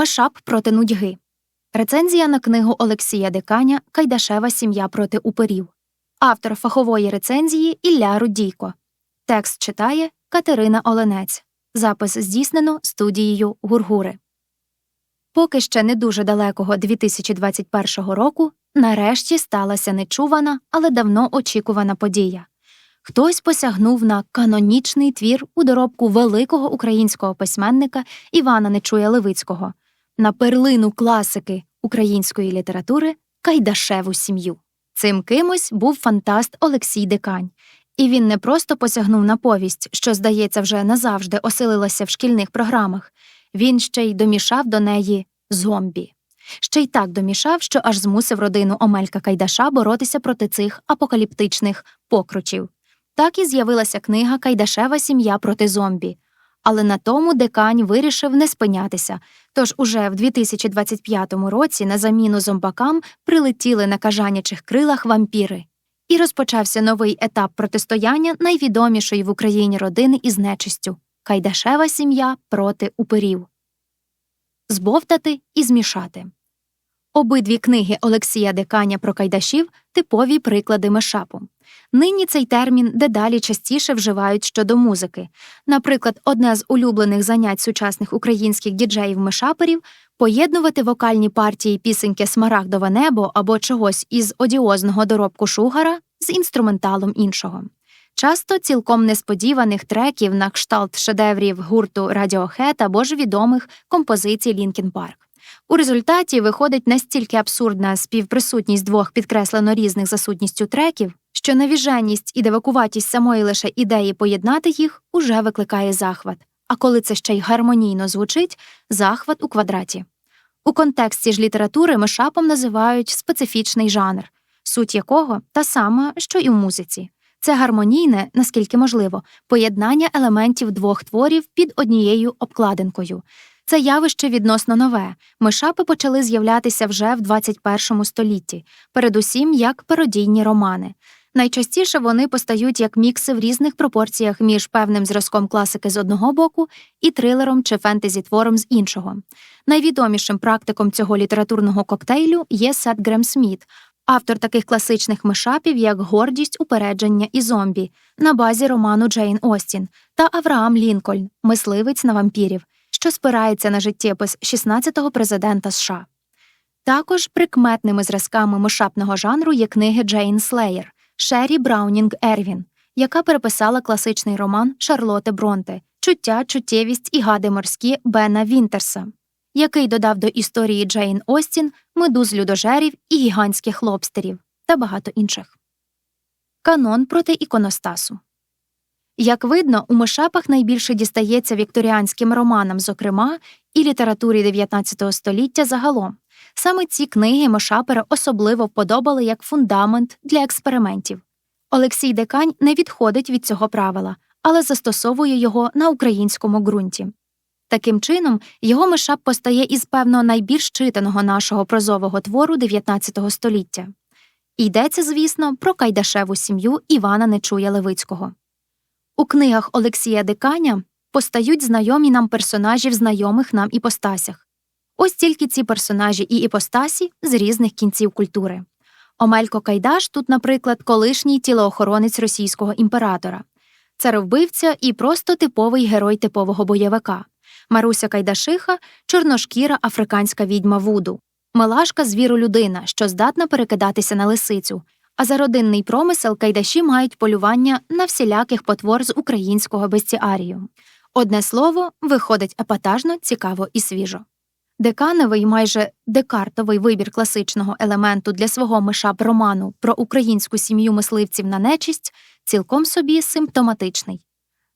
Мешап проти нудьги. Рецензія на книгу Олексія Диканя Кайдашева сім'я проти уперів. Автор фахової рецензії Ілля Рудійко. Текст читає Катерина Оленець. Запис здійснено студією Гургури. Поки ще не дуже далекого 2021 року нарешті сталася нечувана, але давно очікувана подія. Хтось посягнув на канонічний твір у доробку великого українського письменника Івана Нечуя Левицького, на перлину класики української літератури Кайдашеву сім'ю. Цим кимось був фантаст Олексій Дикань, і він не просто посягнув на повість, що, здається, вже назавжди оселилася в шкільних програмах, він ще й домішав до неї зомбі. Ще й так домішав, що аж змусив родину Омелька Кайдаша боротися проти цих апокаліптичних покручів. Так і з'явилася книга Кайдашева сім'я проти зомбі. Але на тому декань вирішив не спинятися. Тож уже в 2025 році на заміну зомбакам прилетіли на кажанячих крилах вампіри. І розпочався новий етап протистояння найвідомішої в Україні родини із нечистю Кайдашева сім'я проти уперів. Збовтати і змішати. Обидві книги Олексія Деканя про кайдашів типові приклади мешапу. Нині цей термін дедалі частіше вживають щодо музики. Наприклад, одне з улюблених занять сучасних українських діджеїв-мешаперів поєднувати вокальні партії пісеньки Смарагдове небо або чогось із одіозного доробку шугара з інструменталом іншого. Часто цілком несподіваних треків на кшталт шедеврів гурту Radiohead або ж відомих композицій Лінкін Парк. У результаті виходить настільки абсурдна співприсутність двох підкреслено різних за сутністю треків, що навіженість і девакуватість самої лише ідеї поєднати їх уже викликає захват, а коли це ще й гармонійно звучить захват у квадраті. У контексті ж літератури мешапом називають специфічний жанр, суть якого та сама, що й у музиці. Це гармонійне, наскільки можливо, поєднання елементів двох творів під однією обкладинкою. Це явище відносно нове. Мишапи почали з'являтися вже в 21 столітті, передусім як пародійні романи. Найчастіше вони постають як мікси в різних пропорціях між певним зразком класики з одного боку і трилером чи фентезі-твором з іншого. Найвідомішим практиком цього літературного коктейлю є Сет Грем Сміт, автор таких класичних мишапів, як Гордість, упередження і зомбі на базі роману Джейн Остін та Авраам Лінкольн, мисливець на вампірів, що спирається на життєпис 16-го президента США. Також прикметними зразками мишапного жанру є книги Джейн Слеєр. Шері Браунінг Ервін, яка переписала класичний роман Шарлоте Бронте Чуття, чуттєвість і гади морські Бена Вінтерса, який додав до історії Джейн Остін медуз людожерів і гігантських лобстерів та багато інших. Канон проти іконостасу. Як видно, у мишапах найбільше дістається вікторіанським романам, зокрема, і літературі 19 століття загалом. Саме ці книги Мошапера особливо вподобали як фундамент для експериментів. Олексій Декань не відходить від цього правила, але застосовує його на українському ґрунті. Таким чином, його мишап постає із певно найбільш читаного нашого прозового твору 19 століття. йдеться, звісно, про Кайдашеву сім'ю Івана Нечуя Левицького. У книгах Олексія Деканя постають знайомі нам персонажі в знайомих нам іпостасях. Ось тільки ці персонажі і іпостасі з різних кінців культури. Омелько Кайдаш тут, наприклад, колишній тілоохоронець російського імператора, царовбивця і просто типовий герой типового бойовика. Маруся Кайдашиха чорношкіра африканська відьма Вуду, Милашка звіру людина, що здатна перекидатися на лисицю. А за родинний промисел кайдаші мають полювання на всіляких потвор з українського бестіарію. Одне слово, виходить епатажно, цікаво і свіжо. Декановий, майже декартовий вибір класичного елементу для свого мишап роману про українську сім'ю мисливців на нечисть цілком собі симптоматичний.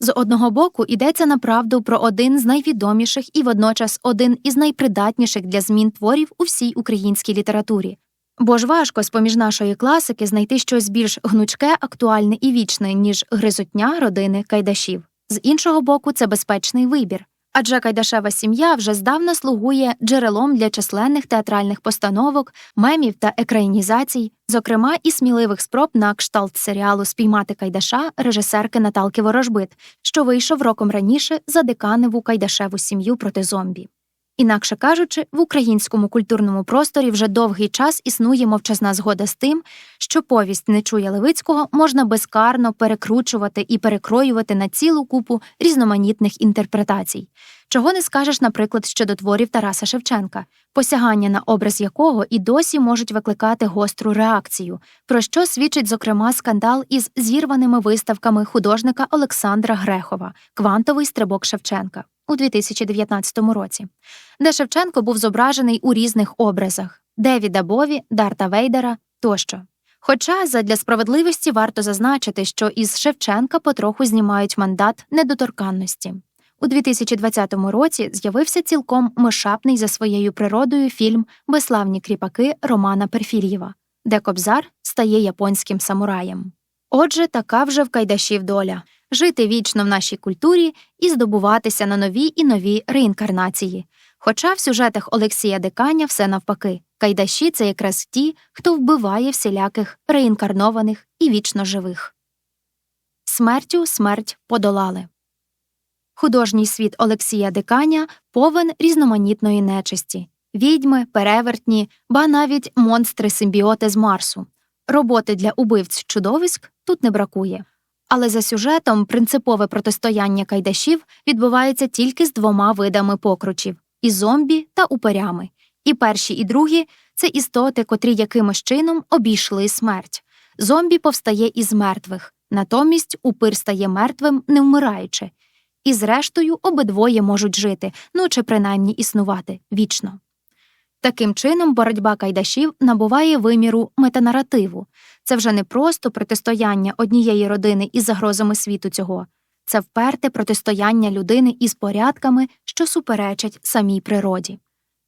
З одного боку йдеться направду про один з найвідоміших і водночас один із найпридатніших для змін творів у всій українській літературі. Бо ж важко з поміж нашої класики знайти щось більш гнучке, актуальне і вічне, ніж гризотня родини кайдашів. З іншого боку, це безпечний вибір. Адже Кайдашева сім'я вже здавна слугує джерелом для численних театральних постановок, мемів та екранізацій, зокрема і сміливих спроб на кшталт серіалу Спіймати Кайдаша режисерки Наталки Ворожбит, що вийшов роком раніше за деканеву Кайдашеву сім'ю проти зомбі. Інакше кажучи, в українському культурному просторі вже довгий час існує мовчазна згода з тим, що повість не чує Левицького можна безкарно перекручувати і перекроювати на цілу купу різноманітних інтерпретацій. Чого не скажеш, наприклад, щодо творів Тараса Шевченка, посягання на образ якого і досі можуть викликати гостру реакцію, про що свідчить, зокрема, скандал із зірваними виставками художника Олександра Грехова Квантовий стрибок Шевченка у 2019 році, де Шевченко був зображений у різних образах Девіда Бові, Дарта Вейдера тощо. Хоча задля справедливості варто зазначити, що із Шевченка потроху знімають мандат недоторканності. У 2020 році з'явився цілком мишапний за своєю природою фільм Безславні кріпаки Романа Перфільєва, де Кобзар стає японським самураєм. Отже, така вже в Кайдашів доля жити вічно в нашій культурі і здобуватися на нові і нові реінкарнації. Хоча в сюжетах Олексія Деканя все навпаки, кайдаші це якраз ті, хто вбиває всіляких реінкарнованих і вічно живих. Смертю смерть подолали. Художній світ Олексія Диканя повен різноманітної нечисті відьми, перевертні, ба навіть монстри симбіоти з Марсу. Роботи для убивць чудовиськ тут не бракує. Але за сюжетом принципове протистояння кайдашів відбувається тільки з двома видами покручів і зомбі та упирями. І перші, і другі це істоти, котрі якимось чином обійшли смерть. Зомбі повстає із мертвих, натомість упир стає мертвим, не вмираючи. І зрештою обидвоє можуть жити, ну чи принаймні існувати вічно. Таким чином, боротьба кайдашів набуває виміру метанаративу. Це вже не просто протистояння однієї родини із загрозами світу цього, це вперте протистояння людини із порядками, що суперечать самій природі.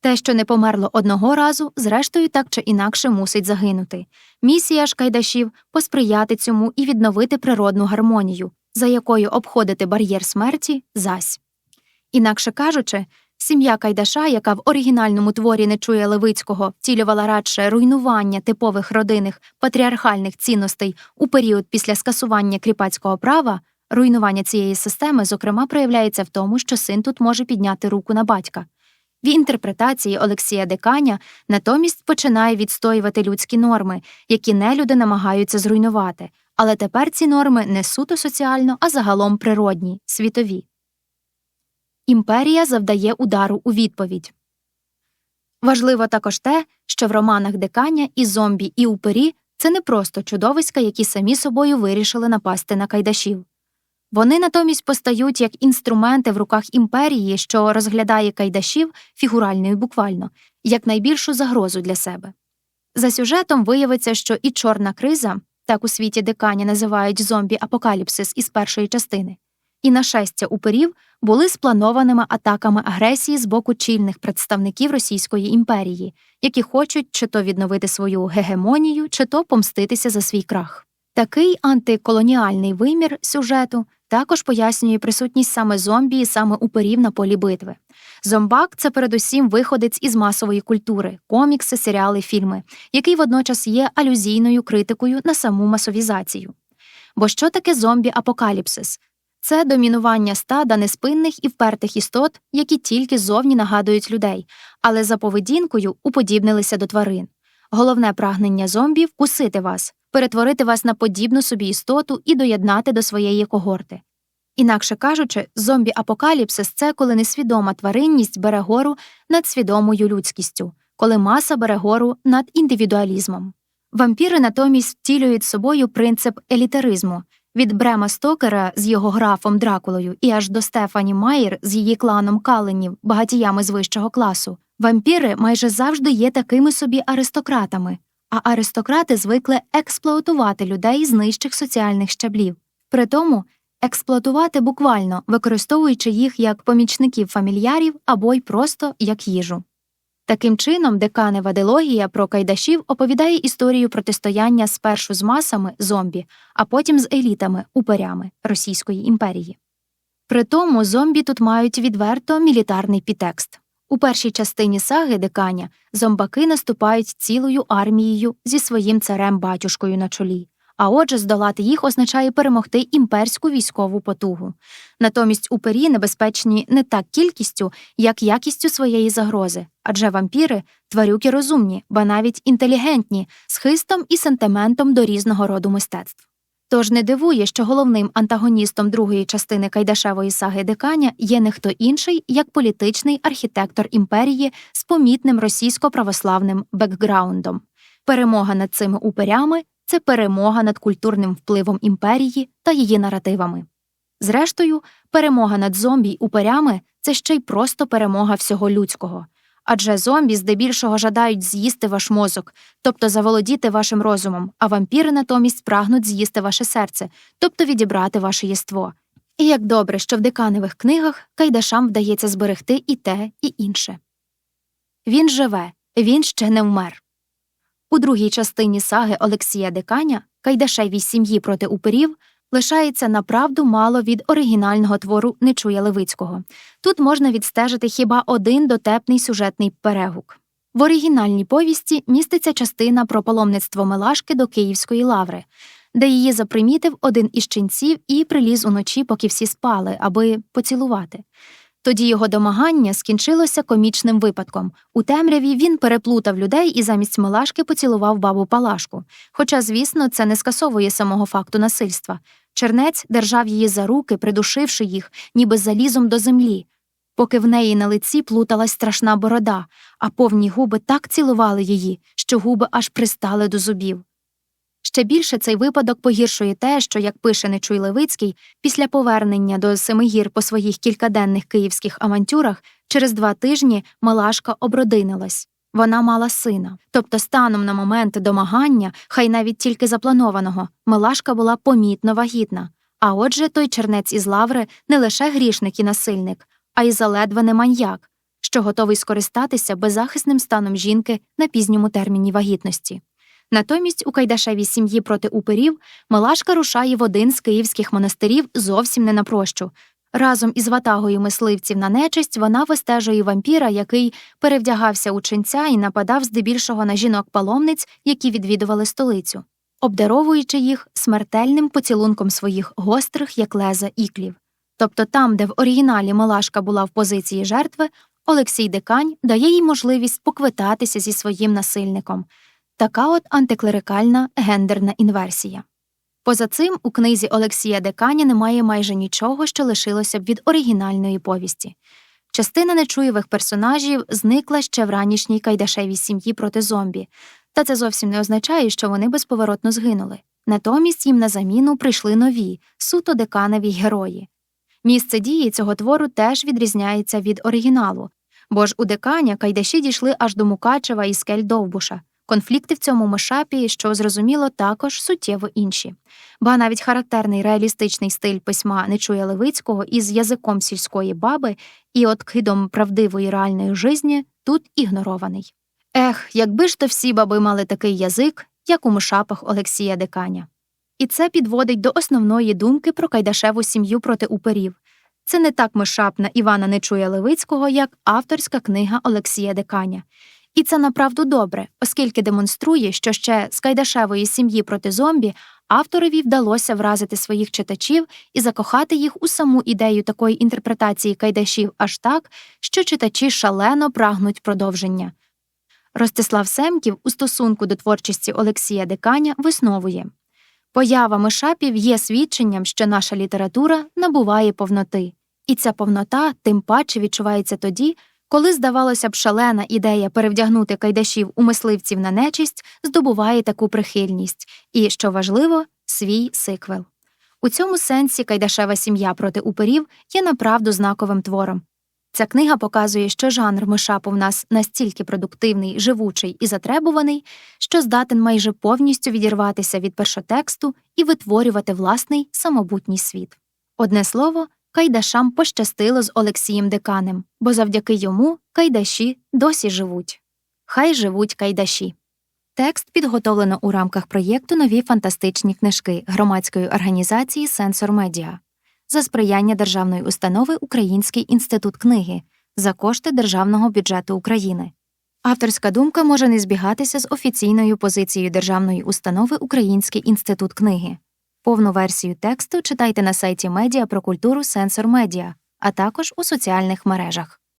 Те, що не померло одного разу, зрештою так чи інакше мусить загинути. Місія ж кайдашів посприяти цьому і відновити природну гармонію, за якою обходити бар'єр смерті зась. Інакше кажучи, сім'я Кайдаша, яка в оригінальному творі не чує Левицького, втілювала радше руйнування типових родинних патріархальних цінностей у період після скасування кріпацького права, руйнування цієї системи, зокрема, проявляється в тому, що син тут може підняти руку на батька. В інтерпретації Олексія Деканя натомість починає відстоювати людські норми, які нелюди намагаються зруйнувати, але тепер ці норми не суто соціально, а загалом природні, світові. Імперія завдає удару у відповідь. Важливо також те, що в романах Деканя і зомбі, і упері це не просто чудовиська, які самі собою вирішили напасти на кайдашів. Вони натомість постають як інструменти в руках імперії, що розглядає кайдашів фігурально і буквально, як найбільшу загрозу для себе. За сюжетом виявиться, що і чорна криза, так у світі декані називають зомбі апокаліпсис із першої частини, і нашестя уперів були спланованими атаками агресії з боку чільних представників Російської імперії, які хочуть чи то відновити свою гегемонію, чи то помститися за свій крах. Такий антиколоніальний вимір сюжету також пояснює присутність саме зомбі і саме уперів на полі битви. Зомбак це передусім виходець із масової культури, комікси, серіали, фільми, який водночас є алюзійною критикою на саму масовізацію. Бо що таке зомбі-апокаліпсис? Це домінування стада неспинних і впертих істот, які тільки зовні нагадують людей, але за поведінкою уподібнилися до тварин. Головне прагнення зомбі вкусити вас, перетворити вас на подібну собі істоту і доєднати до своєї когорти. Інакше кажучи, зомбі-апокаліпсис це коли несвідома тваринність бере гору над свідомою людськістю, коли маса бере гору над індивідуалізмом. Вампіри натомість втілюють собою принцип елітаризму від Брема Стокера з його графом Дракулою і аж до Стефані Майер з її кланом Каленів, багатіями з вищого класу. Вампіри майже завжди є такими собі аристократами, а аристократи звикли експлуатувати людей з нижчих соціальних щаблів. Притому експлуатувати буквально, використовуючи їх як помічників фамільярів або й просто як їжу. Таким чином, деканева дилогія про кайдашів оповідає історію протистояння спершу з масами зомбі, а потім з елітами упорями Російської імперії. Притому зомбі тут мають відверто мілітарний підтекст. У першій частині саги деканя зомбаки наступають цілою армією зі своїм царем батюшкою на чолі, а отже, здолати їх означає перемогти імперську військову потугу. Натомість упері небезпечні не так кількістю, як якістю своєї загрози, адже вампіри тварюки розумні, ба навіть інтелігентні, з хистом і сентиментом до різного роду мистецтв. Тож не дивує, що головним антагоністом другої частини Кайдашевої саги Диканя є не хто інший, як політичний архітектор імперії з помітним російсько-православним бекграундом. Перемога над цими уперями це перемога над культурним впливом імперії та її наративами. Зрештою, перемога над зомбі й уперями це ще й просто перемога всього людського. Адже зомбі здебільшого жадають з'їсти ваш мозок, тобто заволодіти вашим розумом, а вампіри натомість прагнуть з'їсти ваше серце, тобто відібрати ваше єство. І як добре, що в деканевих книгах Кайдашам вдається зберегти і те, і інше. Він живе, він ще не вмер. У другій частині саги Олексія Деканя Кайдашевій сім'ї проти уперів лишається направду мало від оригінального твору Нечуя Левицького. Тут можна відстежити хіба один дотепний сюжетний перегук. В оригінальній повісті міститься частина про паломництво Мелашки до Київської лаври, де її запримітив один із ченців і приліз уночі, поки всі спали, аби поцілувати. Тоді його домагання скінчилося комічним випадком. У темряві він переплутав людей і замість Мелашки поцілував бабу Палашку. Хоча, звісно, це не скасовує самого факту насильства. Чернець держав її за руки, придушивши їх, ніби залізом до землі, поки в неї на лиці плуталась страшна борода, а повні губи так цілували її, що губи аж пристали до зубів. Ще більше цей випадок погіршує те, що, як пише Нечуй Левицький, після повернення до Семигір по своїх кількаденних київських авантюрах через два тижні Малашка обродинилась. Вона мала сина. Тобто, станом на момент домагання, хай навіть тільки запланованого, Милашка була помітно вагітна. А отже, той чернець із лаври не лише грішник і насильник, а й заледве не маньяк, що готовий скористатися беззахисним станом жінки на пізньому терміні вагітності. Натомість у Кайдашевій сім'ї проти уперів Милашка рушає в один з київських монастирів зовсім не на прощу. Разом із ватагою мисливців на нечисть вона вистежує вампіра, який перевдягався у ченця і нападав здебільшого на жінок-паломниць, які відвідували столицю, обдаровуючи їх смертельним поцілунком своїх гострих, як леза іклів. Тобто там, де в оригіналі Малашка була в позиції жертви, Олексій Декань дає їй можливість поквитатися зі своїм насильником. Така от антиклерикальна гендерна інверсія. Поза цим у книзі Олексія Деканя немає майже нічого, що лишилося б від оригінальної повісті. Частина нечуєвих персонажів зникла ще в ранішній Кайдашевій сім'ї проти зомбі, та це зовсім не означає, що вони безповоротно згинули. Натомість їм на заміну прийшли нові, суто деканеві герої. Місце дії цього твору теж відрізняється від оригіналу, бо ж у деканя Кайдаші дійшли аж до Мукачева і скель Довбуша. Конфлікти в цьому мишапі, що зрозуміло, також суттєво інші. Ба навіть характерний реалістичний стиль письма Нечуя Левицького із язиком сільської баби і откидом правдивої реальної жизні тут ігнорований. Ех, якби ж то всі баби мали такий язик, як у мишапах Олексія Деканя. І це підводить до основної думки про Кайдашеву сім'ю проти уперів. Це не так мишапна Івана Нечуя Левицького, як авторська книга Олексія Деканя. І це направду добре, оскільки демонструє, що ще з Кайдашевої сім'ї проти зомбі авторові вдалося вразити своїх читачів і закохати їх у саму ідею такої інтерпретації Кайдашів аж так, що читачі шалено прагнуть продовження. Ростислав Семків у стосунку до творчості Олексія Деканя висновує поява мишапів є свідченням, що наша література набуває повноти, і ця повнота тим паче відчувається тоді, коли, здавалося б, шалена ідея перевдягнути кайдашів у мисливців на нечисть здобуває таку прихильність і, що важливо, свій сиквел. У цьому сенсі Кайдашева сім'я проти уперів є направду знаковим твором. Ця книга показує, що жанр мишапу в нас настільки продуктивний, живучий і затребуваний, що здатен майже повністю відірватися від першотексту і витворювати власний самобутній світ. Одне слово, Кайдашам пощастило з Олексієм Деканем, бо завдяки йому кайдаші досі живуть. Хай живуть кайдаші. Текст підготовлено у рамках проєкту Нові фантастичні книжки громадської організації Сенсор Медіа за сприяння державної установи Український інститут книги за кошти Державного бюджету України. Авторська думка може не збігатися з офіційною позицією державної установи Український інститут книги. Повну версію тексту читайте на сайті Медіа про культуру Сенсор Медіа, а також у соціальних мережах.